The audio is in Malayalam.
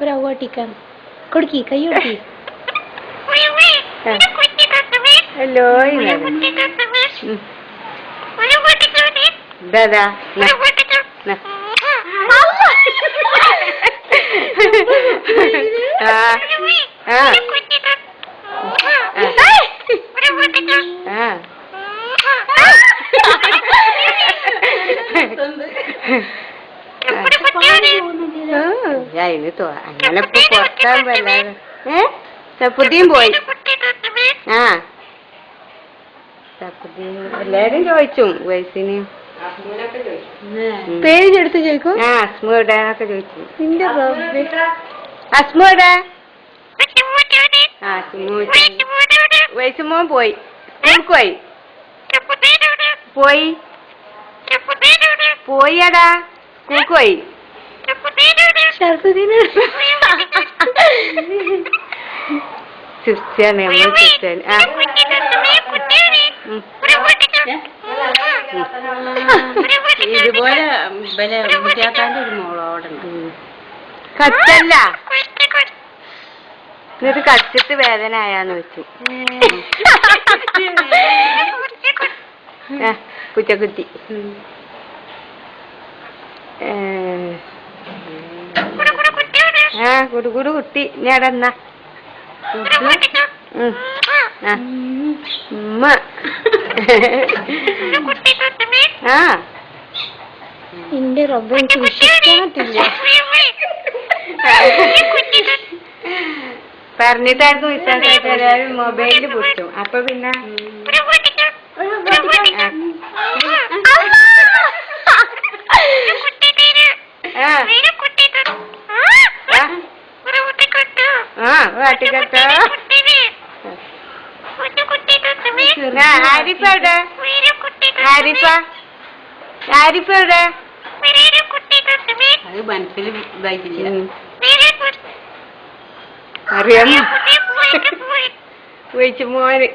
ഒരു അവട്ടിക്കാൻ കൊടുക്കി കൈ കൊടുക്കി ഹലോ ദാദാ ആ ആ ആ അതിന് അങ്ങനെ ഇപ്പൊ പുറത്താൻ വല്ലാതെ ഏ സപ്പുദ്ദീൻ പോയി ആ സഫുദ്ദീൻ എല്ലാരും ചോദിച്ചു വയസ്സിന് എടുത്ത് ചോദിക്കും ആ അസ്മയുടെ ചോദിച്ചു നിന്റെ അസ്മയുടെ ആ വയസ്സുമോൻ പോയി സ്കൂൾക്ക് പോയി പോയി പോയടാ സ്കൂൾക്ക് പോയി ഷർഫുദ്ദീന് ക്രിസ്ത്യാനി നമ്മൾ ആ. ഇതുപോലെ പിന്നെ മുത്തിയാത്താന്റെ ഒരു മോളോടുണ്ട്. ഉം. കച്ചല്ല എന്നിട്ട് കച്ചിട്ട് വേദന ആയാന്ന് വെച്ചു കുറ്റക്കുത്തി ഏ. ആ കുടുകുടു കുട്ടി. ഞാടന്ന ആ. ഉമ്മ. ആ. നിന്റെ റബ്ബ് എനിക്ക് വിശ്വസിക്കാൻ പറ്റില്ല. പറഞ്ഞിട്ടായിരുന്നു വിശ്വാസമായിട്ട് എല്ലാവരും മൊബൈലിൽ പൊട്ടും. അപ്പൊ പിന്നെ ആ വാട്ടിക്കട്ടോ ആരിഫ എവിടെ? ആരിഫ ആരിഫ എവിടെ? അത് മനസ്സിൽ ഇതായിട്ടില്ല. ഉം. അറിയാമോ വിളിച്ചു മോന്